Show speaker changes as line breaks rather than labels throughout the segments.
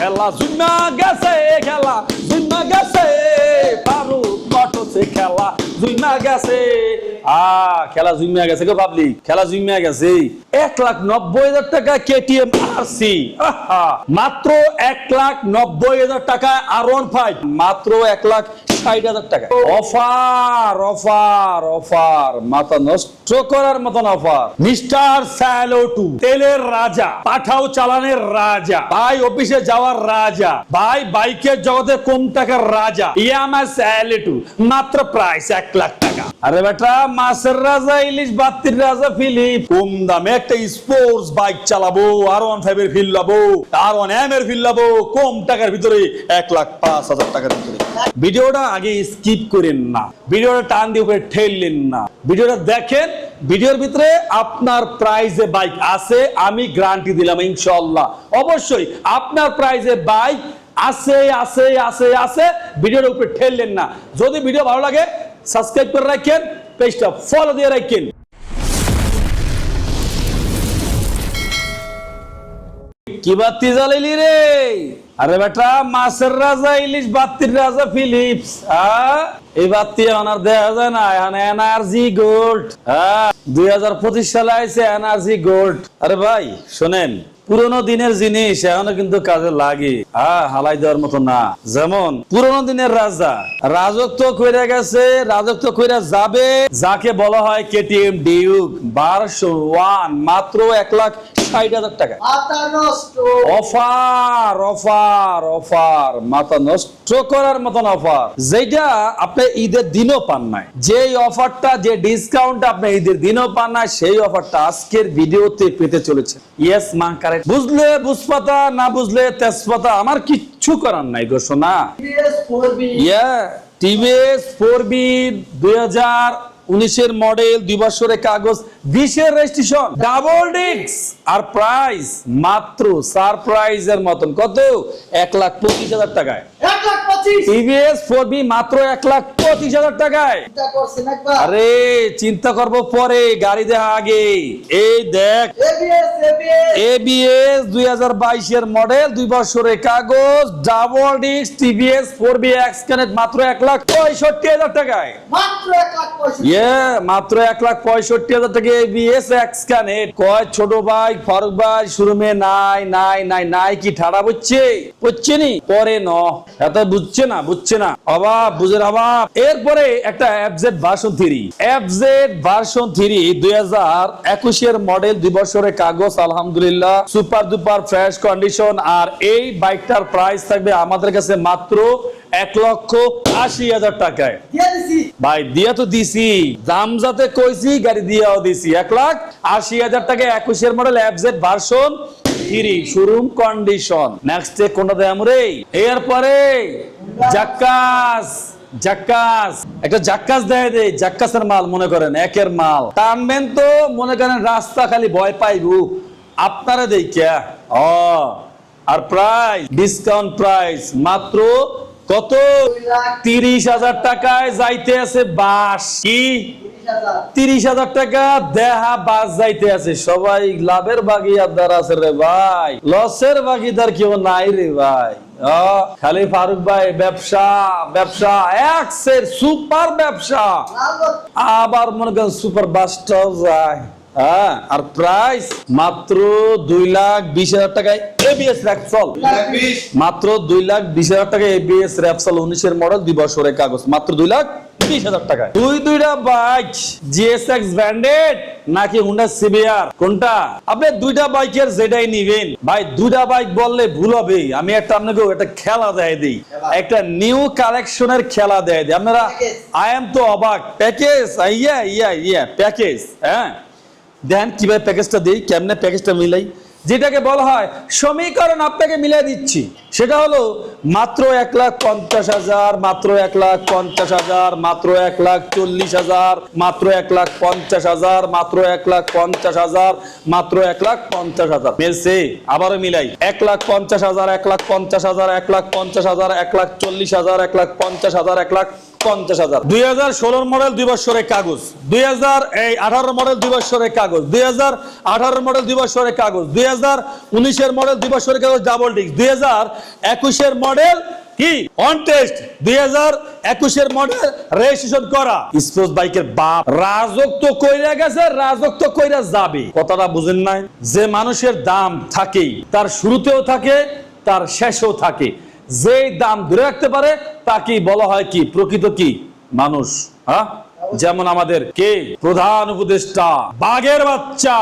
খেলা জুনা গেছে, খেলা জুনা গেছে, ফারুক মটরছে খেলা জুইমা গেছে। আ, খেলা জুমিয়া গেছে গো পাবলি খেলা জুইমা গেছে। এক লাখ নব্বই হাজার টাকা কেটিএম আরসি। মাত্র এক লাখ নব্বই হাজার টাকা আর ওয়ান ফাইভ। মাত্র এক লাখ ষাট হাজার টাকা। Offer offer offer. মাথা নষ্ট করার মতন অফার। মিস্টার স্যালোটু, তেলের রাজা, পাঠাও চালানের রাজা, ভাই অফিসে যাওয়ার রাজা, ভাই বাইকের জগতে কম টাকার রাজা। ইয়ামা স্যালোটু, মাত্র প্রাইস এক লাখ টাকা। আরে বেটা, মাছের রাজা, ইলিশ বাত্তির রাজা, ফিলিপ। কম দামে একটা স্পোর্টস বাইক চালাবো আর ওয়ান ফাইভ এর ফিল লাবো আর ওয়ান এম এর ফিল লাবো, কম টাকার ভিতরে এক লাখ পাঁচ হাজার টাকার ভিতরে। ভিডিওটা আগে স্কিপ করেন না, ভিডিওটা টান দিয়ে উপরে ঠেললেন না। ভিডিওটা দেখেন, ভিডিওর ভিতরে আপনার প্রাইজে বাইক আছে, আমি গ্যারান্টি দিলাম ইনশাআল্লাহ। অবশ্যই আপনার প্রাইজে বাইক আছে আছে আছে আছে, ভিডিওর উপরে ঠেললেন না। যদি ভিডিও ভালো লাগে সাবস্ক্রাইব করে রাখেন, পেজটা ফলো দিয়ে রাখেন। কি বাতি জ্বালাইলি রে? আরে বেটা, মাছের রাজা, ইলিশ বাত্তির রাজা ফিলিপস হ্যাঁ? এই বাত্তি এখন আর দেখা যায় না, এখন এনার্জি গোল্ড হ্যাঁ? দুই হাজার পঁচিশ সালে আইছে এনার্জি গোল্ড। আরে ভাই, শোনেন পুরোনো দিনের জিনিস এখনও কিন্তু কাজে লাগে। হ্যাঁ হালাই দেওয়ার মতো না। যেমন, পুরোনো দিনের রাজা। রাজত্ব কইরা গেছে, রাজত্ব কইরা যাবে। যাকে বলা হয় কেটিএম ডিউক, বারোশো ওয়ান, মাত্র এক লাখ ষাট হাজার টাকা। অফার অফার অফার মাথা নষ্ট করার মতন অফার। যেটা আপনি ঈদের দিনও পান নাই। যেই অফারটা যে ডিসকাউন্ট আপনি ঈদের দিনও পান নাই সেই অফারটা আজকের ভিডিওতে পেতে চলেছে। ইয়েস মা কারেক্ট বুঝলে বুঝপাতা না বুঝলে তেজপাতা আমার কিচ্ছু করার নাই ইয়া টিভিএস ফোর বি দুই হাজার উনিশের মডেল দুই বছরের কাগজ, বিশের রেজিস্ট্রেশন ডাবল ডিক্স আর প্রাইস মাত্র সারপ্রাইজ এর মতন। কত? এক লাখ পঁচিশ হাজার টাকায়। টিভিএস ফোর বি মাত্র এক লাখ পঁচিশ হাজার টাকায়। আরে চিন্তা করব পরে গাড়ি দেখা আগে। এই দেখ।
এবিএস
দুই হাজার বাইশের মডেল দুই বছরের কাগজ ডাবল ডিক্স TVS four V x connect মাত্র এক লাখ পঁয়ষট্টি হাজার টাকায়।
মাত্র এক লাখ পঁয়ষট্টি।
ইয়ে মাত্র এক লাখ পঁয়ষট্টি হাজার টাকা এবিএস এক্স কানেক্ট কয় ছোট ভাই ফারুক ভাই শোরুমে নাই নাই নাই নাই কি ঠাড়া বুঝছে? বুঝছে নি? পরে ন। এত বুঝছে না বুঝছে না। অভাব বুঝের অভাব এরপরে একটা FZ version three FZ version three দুই মডেল দুই বছরের কাগজ, আলহামদুলিল্লাহ। সুপার দুপার ফ্রেশ কন্ডিশন আর এই বাইকটার প্রাইস থাকবে আমাদের কাছে মাত্র এক লক্ষ আশি হাজার টাকায়। ভাই, দিয়া তো দিছি। দাম যাতে কইছি, গাড়ি দিয়াও দিছি। এক লাখ আশি হাজার টাকা একুশের model FZ version showroom condition next কোনটা দেয় রে এরপরে জাক্কাস জাক্কাস। একটা জাক্কাস দেয় দে, জাক্কাসের মাল মনে করেন, একের মাল। টানবেন তো, মনে করেন রাস্তা খালি ভয় পাইবো। আপনারা দেখিয়া ও আর প্রাইস ডিসকাউন্ট প্রাইস মাত্র কত? তিরিশ হাজার টাকায় যাইতে আছে বাস। কি?
তিরিশ হাজার
টাকা দেহা বাস যাইতে আছে। সবাই লাভের ভাগিদার আছে রে ভাই। লসের ভাগিদার কেউ নাই রে ভাই। খালি ফারুক ভাই, ব্যবসা ব্যবসা একসের সুপার ব্যবসা। আবার মনে করেন সুপার বাসটাও যায়। হ্যাঁ আর প্রাইস মাত্র দুই লাখ বিশ হাজার টাকায় এবিএস র্যাকসল মাত্র দুই লাখ বিশ হাজার টাকা এবিএস র্যাপসল উনিশের মডেল দুই বছরের কাগজ। মাত্র দুই লাখ বিশ হাজার টাকায়। দুই দুইটা বাইক জিএসএক্স ব্র্যান্ডেড নাকি হুন্ডা সিবিআর কোনটা? আপনি দুইটা বাইকের যেটাই নিবেন। ভাই দুইটা বাইক বললে ভুল হবে। আমি একটা আপনাকে একটা খেলা দেয় দিই। একটা নিউ কালেকশনের খেলা দেয় দিই। আপনারা. আই এম তো অবাক। প্যাকেজ ইয়া ইয়া ইয়া প্যাকেজ হ্যাঁ? দেন কীভাবে প্যাকেজটা দিই কেমনে প্যাকেজটা মিলাই যেটাকে বলা হয় সমীকরণ আপনাকে মিলাই দিচ্ছি সেটা হলো মাত্র এক লাখ পঞ্চাশ হাজার মাত্র এক লাখ পঞ্চাশ হাজার মাত্র এক লাখ চল্লিশ হাজার মাত্র এক লাখ পঞ্চাশ হাজার মাত্র এক লাখ পঞ্চাশ হাজার মাত্র এক লাখ পঞ্চাশ হাজার মিলছে আবারও মিলাই এক লাখ পঞ্চাশ হাজার এক লাখ পঞ্চাশ হাজার এক লাখ পঞ্চাশ হাজার এক লাখ চল্লিশ হাজার এক লাখ পঞ্চাশ হাজার এক লাখ পঞ্চাশ হাজার। দুই হাজার ষোলোর মডেল দুই বছরের কাগজ। দুই হাজার এই আঠারো মডেল দুই বছরের কাগজ। দুই হাজার আঠারো মডেল দুই বছরের কাগজ। দুই হাজার উনিশের মডেল দুই বছরের কাগজ ডাবল ডিস্ক দুই হাজার একুশের মডেল কি? অন টেস্ট দুই হাজার একুশের মডেল রেজিস্ট্রেশন করা। স্পোর্টস বাইকের বাপ। রাজত্ব কইরা গেছে রাজত্ব কইরা যাবে। কথাটা বুঝেন নাই? যে মানুষের দাম থাকেই তার শুরুতেও থাকে তার শেষেও থাকে। যেই দাম ধরে রাখতে পারে, তাকেই বলা হয় কি? প্রকৃত কি? মানুষ হ্যাঁ? যেমন আমাদের কে? প্রধান উপদেষ্টা, বাঘের বাচ্চা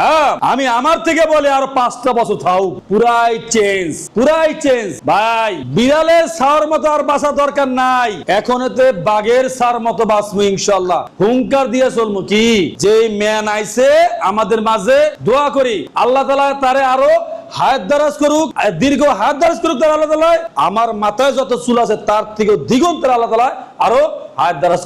হ্যাঁ? আমি আমার থেকে বলে আর পাঁচটা বছর থাও পুরাই চেঞ্জ পুরাই চেঞ্জ ভাই, বিড়ালের সার মতো আর বাসা দরকার নাই। এখন এতে বাঘের সার মতো বাঁচবো ইনশাল্লাহ হুঙ্কার দিয়ে চলবো কি? যে ম্যান আইছে, আমাদের মাঝে দোয়া করি। আল্লাহ তালা তারে আরও হায়াত দারাজ করুক দীর্ঘ হায়াত দারাজ করুক তার আল্লাহ তালা আমার মাথায় যত চুল আছে তার থেকে দ্বিগুণ আল্লাহ তালা আরও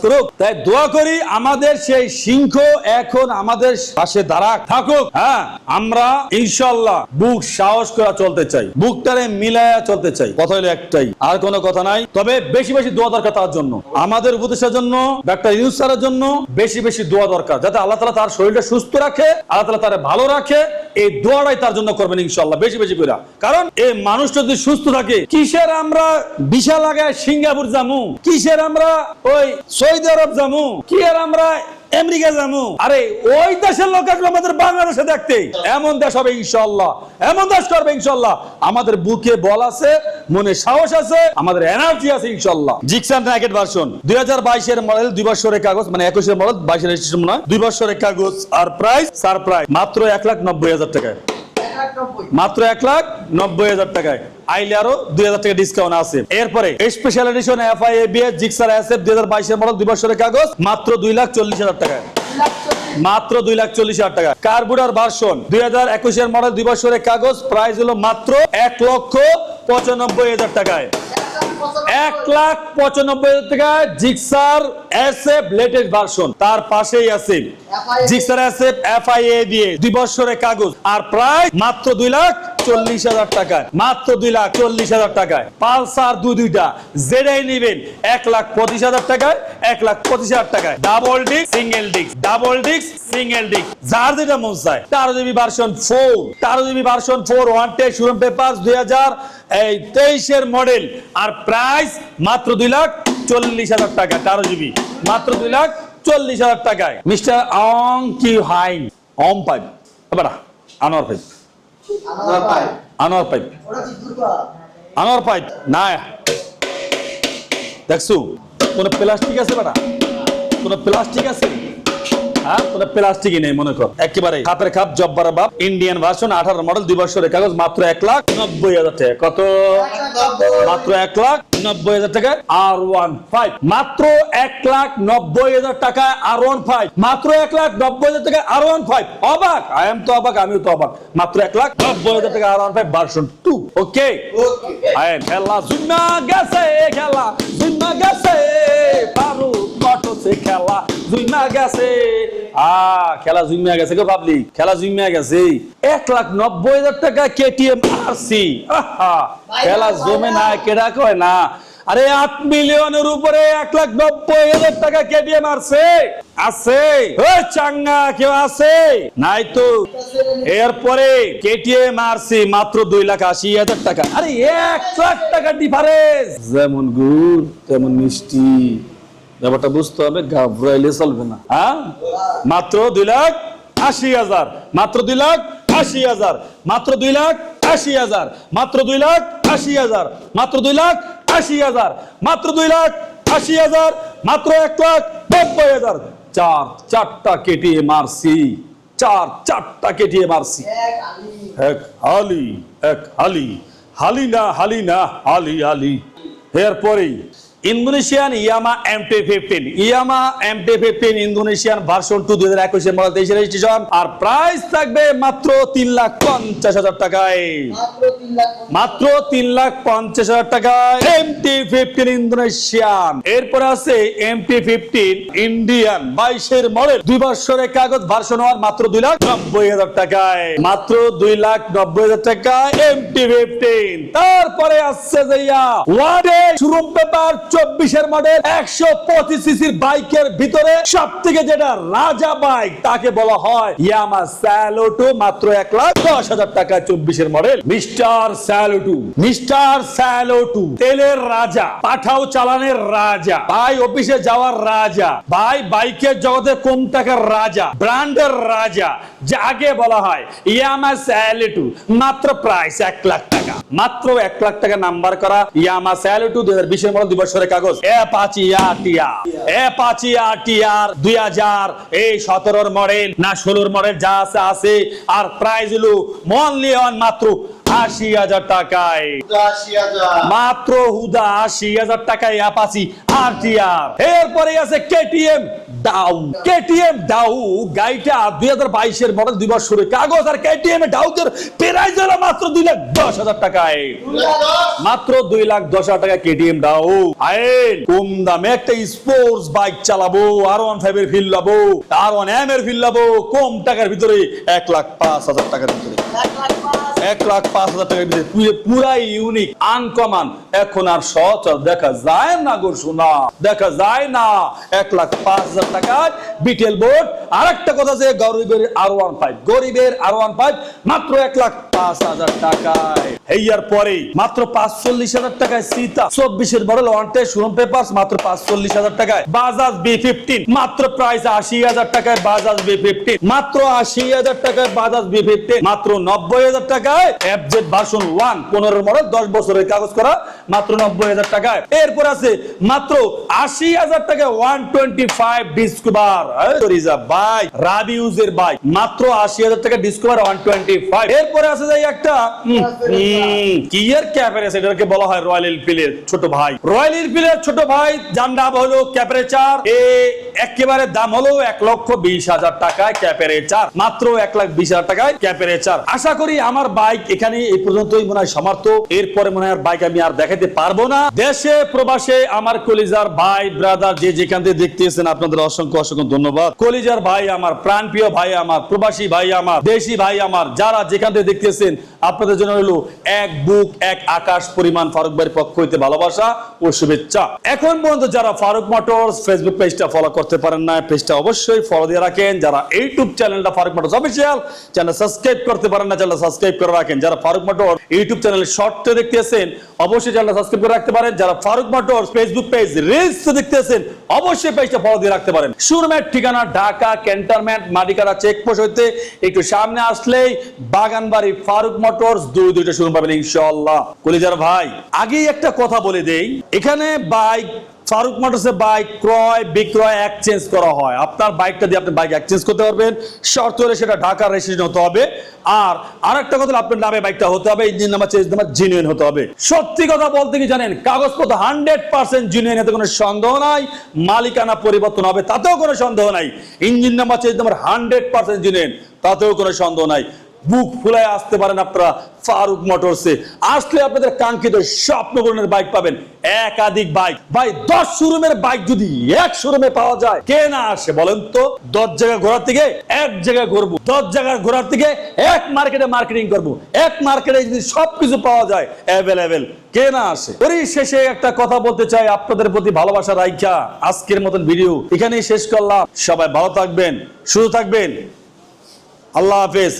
করুক। তাই দোয়া করি আমাদের সেই সিংহ এখন আমাদের পাশে দাঁড়াক, থাকুক। হ্যাঁ আমরা ইনশাল্লাহ বুক সাহস করে চলতে চাই, বুকটারে মিলায়া চলতে চাই। কথা হলো একটাই, আর কোনো কথা নাই। তবে বেশি বেশি দোয়া দরকার তার জন্য, আমাদের উপদেশের জন্য, ডাক্তার জন্য বেশি বেশি দোয়া দরকার, যাতে আল্লাহ তালা তার শরীরটা সুস্থ রাখে, আল্লাহ তালা তার ভালো রাখে। এই দোয়াটাই তার জন্য করবেন ইনশাল্লাহ বেশি বেশি করে কারণ এই মানুষটা যদি সুস্থ থাকে, কিসের আমরা বিশা লাগায় সিঙ্গাপুর জামু কিসের আমরা ওই সৌদি আরব জামু কি আর আমরা আমেরিকা জামু আরে ওই দেশের লোক আসবে আমাদের বাংলাদেশে দেখতে। এমন দেশ হবে ইনশাল্লাহ এমন দেশ করবে ইনশাল্লাহ আমাদের বুকে বল আছে মনে সাহস আছে আমাদের এনার্জি আছে ইনশাল্লাহ জিক্সান র্যাকেট ভার্সন দুই হাজার বাইশের মডেল দুই বছরের কাগজ মানে একুশের মডেল বাইশের রেজিস্ট্রেশন নয় দুই বছরের কাগজ আর প্রাইস সারপ্রাইজ মাত্র এক লাখ নব্বই হাজার টাকায়। মাত্র এক লাখ নব্বই হাজার টাকায়। আইলে আরও দুই হাজার টাকা ডিসকাউন্ট আছে। এরপরে special edition F I A Gixxer S F দুই হাজার বাইশের মডেল দুই বছরের কাগজ মাত্র দুই লাখ চল্লিশ হাজার টাকায়। মাত্র দুই লাখ চল্লিশ হাজার টাকা কার্বুডার ভার্সন দুই হাজার একুশের মডেল দুই বছরের কাগজ প্রাইস হলো মাত্র এক লক্ষ পঁচানব্বই হাজার টাকায়। এক লাখ পঁচানব্বই টাকা Gixxer S F latest version. তার পাশেই আছে Gixxer S F F I A দিয়ে দুই বছরের কাগজ। আর প্রায় মাত্র দুই লাখ চল্লিশ হাজার টাকায়। মাত্র দুই লাখ চল্লিশ হাজার টাকায়। পালসার দুই দুইটা। যেটাই নিবেন এক লাখ পঁচিশ হাজার টাকায় এক লাখ পঁচিশ হাজার টাকায়। Double disc single disc. Double disc single disc. যার যেটা মন চায়। তেরো জিবি ভার্সন ফোর। তেরো GB version four one showroom paper দুই হাজার এই তেইশের মডেল। আর প্রাইস মাত্র দুই লাখ চল্লিশ হাজার টাকা তেরো জিবি মাত্র দুই লাখ চল্লিশ হাজার টাকায়। মিস্টার অং কি হাইন অম পাইপ। এবার Anwar pipe. Anwar pipe. Anwar pipe. না। দেখছ? কোনো প্লাস্টিক আছে বেটা? কোনো প্লাস্টিক আছে? প্লাস্টিকই নেই মনে কর। একেবারে। খাপের খাপ জব্বার বাপ ইন্ডিয়ান ভার্সন আঠারো মডেল দুই বছরের কাগজ মাত্র এক লাখ নব্বই হাজার টাকা। কত? মাত্র এক লাখ নব্বই হাজার টাকায় আর ওয়ান ফাইভ মাত্র এক লাখ নব্বই হাজার টাকায় আর ওয়ান ফাইভ মাত্র এক লাখ নব্বই হাজার টাকায় আর ওয়ান ফাইভ অবাক। আই এম তো অবাক আমিও তো অবাক। মাত্র এক লাখ নব্বই হাজার টাকা R one five version two okay খেলা জুম্মা গেছে খেলা জুম্মা গেছে পারু খেলা জুম্মা গেছে। আ খেলা গেছে গো খেলা গেছে। এক লাখ নব্বই হাজার টাকা কেটিএম আরসি খেলা জমে না কেডা কয় না? আরে আট মিলিয়নের উপরে এক লাখ নব্বই হাজার টাকা কেটিএম আছে। চাঙ্গা কেউ আছে? নাই তো। এরপরে কেটিএম আরসি মাত্র দুই লাখ আশি হাজার টাকা। আরে এক লাখ টাকা ডিফারেন্স যেমন গুড় তেমন মিষ্টি। ব্যাপারটা বুঝতে হবে, ঘাবড়াইলে চলবে না। হ্যাঁ? মাত্র দুই লাখ আশি হাজার, মাত্র দুই লাখ আশি হাজার, মাত্র দুই লাখ আশি হাজার, মাত্র দুই লাখ আশি হাজার, মাত্র দুই লাখ আশি হাজার, মাত্র দুই লাখ আশি হাজার, মাত্র এক লাখ নব্বই হাজার। চার চারটা কেটিএম আরসি চার চারটা কেটিএম
আলি
এক হালি এক হালি হালি না হালি না, হালি হালি। এরপরেই Indonesian Yamaha MT fifteen. Yamaha MT fifteen Indonesian version two দুই হাজার একুশের মডেল তেইশের রেজিস্ট্রেশন আর প্রাইস থাকবে মাত্র তিন লাখ পঞ্চাশ হাজার টাকায়।
মাত্র তিন লাখ
পঞ্চাশ। হাজার টাকায় এমটি ফিফটিন ইন্দোনেশিয়ান। এরপরে আছে এমটি ফিফটিন ইন্ডিয়ান বাইশের মডেল দুই বছরের কাগজ ভার্সন হওয়ার মাত্র দুই লাখ নব্বই হাজার টাকায়। মাত্র দুই লাখ নব্বই হাজার টাকায় এমটি ফিফটিন। তারপরে আসছে যে ইয়া ওয়ার্ডে শোরুম পেপার চব্বিশের মডেল একশো পঁচিশ সিসির বাইকের ভিতরে সব থেকে যেটা রাজা বাইক, তাকে বলা হয় ইয়ামা স্যালোটো, মাত্র এক লাখ দশ হাজার টাকা চব্বিশের মডেল মিস্টার স্যালোটু। মিস্টার স্যালোটু, তেলের রাজা, পাঠাও চালানের রাজা, ভাই অফিসে যাওয়ার রাজা, ভাই বাইকের জগতে কম টাকার রাজা, ব্র্যান্ডের রাজা যাকে বলা হয় ইয়ামা স্যালোটু, মাত্র প্রাইস এক লাখ টাকা। মাত্র এক লাখ টাকা নাম্বার করা ইয়ামা স্যালোটু দুই হাজার বিশের মডেল দুই কাগজ। এ পাঁচি আটিয়া এ পাঁচি আটিয়ার দুই হাজার এই সতেরোর মডেল না ষোলোর মডেল যা আছে আছে। আর প্রাইস হলো মনলি অন মাত্র আশি হাজার টাকায়। মাত্র হুদা আশি হাজার টাকায় অ্যাপাচি আর টিআর এরপরে আছে কেটিএম ডাউ কেটিএম ডাউ গাড়িটা দুই হাজার বাইশের মডেল দুই বছরের কাগজ আর কেটিএম মাত্র দুই লাখ দশ হাজার টাকায়। মাত্র দুই লাখ দশ হাজার টাকা কেটিএম দাও। আইন কম দামে একটা স্পোর্টস বাইক চালাবো আর ওয়ান ফাইভ এর ফিল লাবো আর ওয়ান এম এর ফিল লাবো, কম টাকার ভিতরে এক লাখ পাঁচ হাজার টাকার ভিতরে।
এক লাখ পাঁচ
হাজার টাকার ভিতরে পুরো- পুরাই ইউনিক আনকমান এখন আর সচল, দেখা যায় না গো শোনা দেখা যায় না। এক লাখ পাঁচ হাজার টাকায় বিটেল বোর্ড। আর একটা কথা যে গরিবের আর ওয়ান ফাইভ গরিবের আর ওয়ান ফাইভ মাত্র এক লাখ পাঁচ হাজার টাকায়। এইয়ার পরে মাত্র পাঁচচল্লিশ হাজার টাকায় সীতা। চব্বিশের মডেল ওয়ান টে শোরুম মাত্র পাঁচচল্লিশ হাজার টাকায়। বাজাজ বি ফিফটিন, মাত্র প্রাইস আশি হাজার টাকায় বাজাজ বি ফিফটিন। মাত্র আশি হাজার টাকায় বাজাজ বি ফিফটিন, মাত্র নব্বই হাজার টাকায় এফজেড ভার্সন ওয়ান। পনেরো মডেল, দশ বছরের কাগজ করা, মাত্র নব্বই হাজার টাকায়। এরপর আছে মাত্র আশি হাজার টাকায় one twenty five Discover. By রাবিউজের bike মাত্র আশি হাজার টাকা ডিসকভার ওয়ান টোয়েন্টি ফাইভ। এরপরে আছে যে একটা। হুম, কিয়ের ক্যাপারেস এটাকে বলা হয় রয়্যাল এনফিল্ডের ছোট ভাই। রয়্যাল এনফিল্ডের ছোট ভাই যার নাম হলো ক্যাপারেচার এ একেবারে দাম হলো এক লক্ষ বিশ হাজার টাকায় ক্যাপারেচার মাত্র এক লাখ বিশ হাজার টাকায় ক্যাপারেচার আশা করি আমার বাইক এখানে এই পর্যন্তই মনে হয় সমাপ্ত। এরপরে মনে হয় বাইক আমি আর দেখাতে পারব না। দেশে প্রবাসে আমার কলিজার ভাই ব্রাদার যে যেখান থেকে দেখতেছেন আপনাদের অসংখ্য অসংখ্য ধন্যবাদ। কলিজার ভাই আমার প্রাণপ্রিয় ভাই আমার প্রবাসী ভাই আমার দেশি ভাই আমার যারা যেখান থেকে দেখতেছেন listen, আপনাদের জন্য হলো এক বুক, এক আকাশ পরিমাণ ফারুক ভাইয়ের পক্ষ হইতে ভালোবাসা ও শুভেচ্ছা। এখন পর্যন্ত যারা ফারুক মোটরস ফেসবুক পেজটা ফলো করতে পারেন না পেজটা অবশ্যই ফলো দিয়ে রাখেন। যারা ইউটিউব চ্যানেলটা Faruk motors official channel subscribe করতে পারেন না চ্যানেল সাবস্ক্রাইব করে রাখেন। যারা ফারুক মোটর ইউটিউব চ্যানেলে শর্টে দেখতেছেন, অবশ্যই চ্যানেল সাবস্ক্রাইব করে রাখতে পারেন। যারা Faruk motor Facebook page reels দেখতেছেন, অবশ্যই পেজটা ফলো দিয়ে রাখতে পারেন। সুরমের ঠিকানা ঢাকা, ক্যান্টনমেন্ট মাটিকারা চেকপোস্ট হইতে একটু সামনে আসলেই বাগানবাড়ি ফারুক মোটরস দুই দুইটা পাবেন কলিজার ভাই, আগেই একটা কথা বলে দেই, এখানে বাইক ফারুক মোটরসে বাইক ক্রয়, বিক্রয় এক্সচেঞ্জ করা হয়। আপনার বাইকটা দিয়ে আপনি বাইক এক্সচেঞ্জ করতে পারবেন, শর্ত হলে সেটা ঢাকার রেজিস্ট্রেশন হতে হবে। আর কথা আপনার নামে বাইকটা হতে হবে engine number change number genuine হতে হবে। সত্যি কথা বলতে কি জানেন, কাগজপত্র হান্ড্রেড পার্সেন্ট জিনুইন কোনো সন্দেহ নাই, মালিকানা পরিবর্তন হবে, তাতেও কোনো সন্দেহ নাই। Engine number change number hundred percent genuine তাতেও কোনো সন্দেহ নাই। বুক ফুলায় আসতে পারেন আপনারা ফারুক মোটরসে আসলে আপনাদের কাঙ্ক্ষিত স্বপ্ন পূরণের বাইক পাবেন একাধিক বাইক ভাই, দশ শোরুমের বাইক যদি এক শোরুমে পাওয়া যায়, কে না আসে বলেন তো? দশ জায়গায় ঘোরার থেকে এক জায়গায় ঘুরবো। দশ জায়গায় ঘোরার থেকে এক মার্কেটে মার্কেটিং করব। এক মার্কেটে যদি সবকিছু পাওয়া যায় অ্যাভেলেবেল কে না আসে? পরিশেষে একটা কথা বলতে চাই আপনাদের প্রতি ভালোবাসা রাইখা। আজকের মতন ভিডিও এখানেই শেষ করলাম। সবাই ভালো থাকবেন, সুস্থ থাকবেন। আল্লাহ হাফেজ।